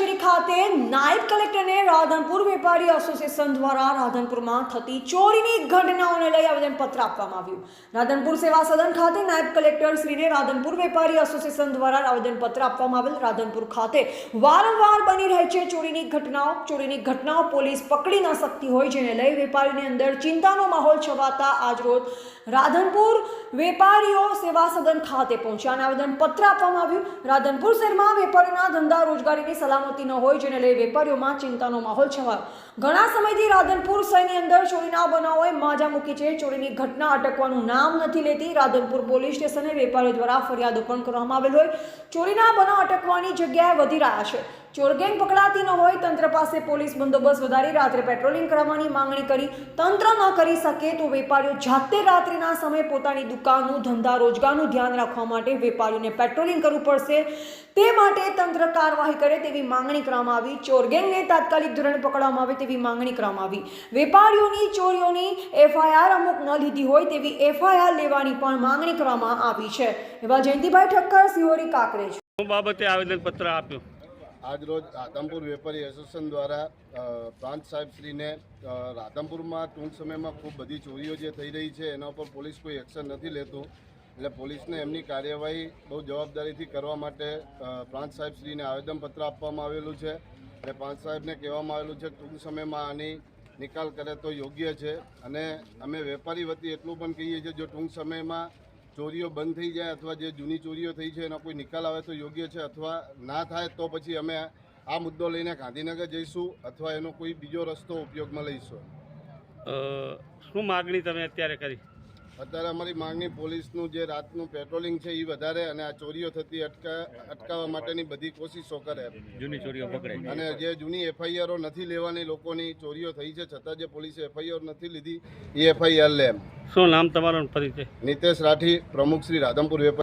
surgery કલેક્ટરને રાધનપુર વેપારી association દ્વારા રાધનપુરમાં થતી ચોરીની ઘટનાઓને લઈ આવેદનપત્ર આપવામાં આવ્યું. રાધનપુર સેવા સદન ખાતે નાયબ કલેક્ટર શ્રીને રાધનપુર વેપારી એસોસિએશન દ્વારા આવેદનપત્ર આપવામાં આવેલ. રાધનપુર ખાતે વારંવાર બની રહે છે ચોરીની ઘટનાઓ. ચોરીની ઘટનાઓ પોલીસ પકડી ન શકતી હોય, જેને લઈ વેપારીની અંદર ચિંતાનો માહોલ છવાતા આજરોજ રાધનપુર વેપારીઓ સેવા સદન ખાતે પહોંચ્યા અને આવેદનપત્ર આપવામાં આવ્યું. રાધનપુર શહેરમાં વેપારીના ધંધા રોજગારીની સલામતી ન હોય જેને લઈ વેપારીઓમાં ચિંતાનો માહોલ છવાયો. ઘણા સમયથી રાધનપુર શહેરની અંદર ચોરીના બનાવોએ માજા મૂકી છે. ચોરીની ઘટના અટકવાનું નામ નથી લેતી. રાધનપુર પોલીસ સ્ટેશને વેપારીઓ દ્વારા ફરિયાદો પણ કરવામાં આવેલ હોય. ચોરીના બનાવ અટકવાની જગ્યાએ વધી રહ્યા છે. ચોરગેંગ પકડાતી ન હોય, તંત્ર પાસે પોલીસ બંદોબસ્ત વધારી રાત્રે પેટ્રોલિંગ કરવાની માંગણી કરી. તંત્ર ન કરી શકે તો વેપારીઓ જાતે રાત્રિના સમયે પોતાની દુકાનનું, ધંધા રોજગારનું ધ્યાન રાખવા માટે વેપારીઓને પેટ્રોલિંગ કરવું પડશે. તે માટે તંત્ર કાર્યવાહી કરે તેવી માંગણી કરવામાં આવી. ચોરગેંગને તાત્કાલિક ધોરણે પકડવામાં આવે તેવી માંગણી કરવામાં આવી. વેપારીઓની ચોરીઓની એફઆઈઆર અમુક ન લીધી હોય તેવી એફઆઈઆર લેવાની પણ માંગણી કરવામાં આવી છે. એવા જયંતિભાઈ ઠક્કર, સિહોરી કાકરેજ. બાબતે આવેદનપત્ર આપ્યું. આજરોજ રાધમપુર વેપારી એસોસિએશન દ્વારા પ્રાંત સાહેબશ્રીને રાધમપુરમાં ટૂંક સમયમાં ખૂબ બધી ચોરીઓ જે થઈ રહી છે એના ઉપર પોલીસ કોઈ એક્શન નથી લેતું. એટલે પોલીસને એમની કાર્યવાહી બહુ જવાબદારીથી કરવા માટે પ્રાંત સાહેબશ્રીને આવેદનપત્ર આપવામાં આવેલું છે. અને પ્રાંત સાહેબને કહેવામાં આવેલું છે, ટૂંક સમયમાં આની નિકાલ કરે તો યોગ્ય છે. અને અમે વેપારી વતી એટલું પણ કહીએ છીએ, જો ટૂંક સમયમાં ચોરીઓ બંધ થઈ જાય અથવા જે જૂની ચોરીઓ થઈ છે એનો કોઈ નિકાલ આવે તો યોગ્ય છે અથવા ના થાય તો પછી અમે આ મુદ્દો લઈને ગાંધીનગર જઈશું અથવા એનો કોઈ બીજો રસ્તો ઉપયોગમાં લઈશું. શું માગણી તમે અત્યારે કરી? અત્યારે અમારી માંગણી પોલીસનું જે રાતનું પેટ્રોલિંગ છે એ વધારે અને આ ચોરીઓ થતી અટકા અટકાવવા માટેની બધી કોશિશો કરે. જૂની ચોરીઓ પકડે. અને જે જૂની એફઆઈઆરો નથી લેવાની લોકોની ચોરીઓ થઈ છે છતાં જે પોલીસે એફઆઈઆર નથી લીધી એ એફઆઈઆર લે એમ. શું નામ તમારું પરિચય નિતેશ રાઠી પ્રમુખ શ્રી રાધમપુર વેપાર.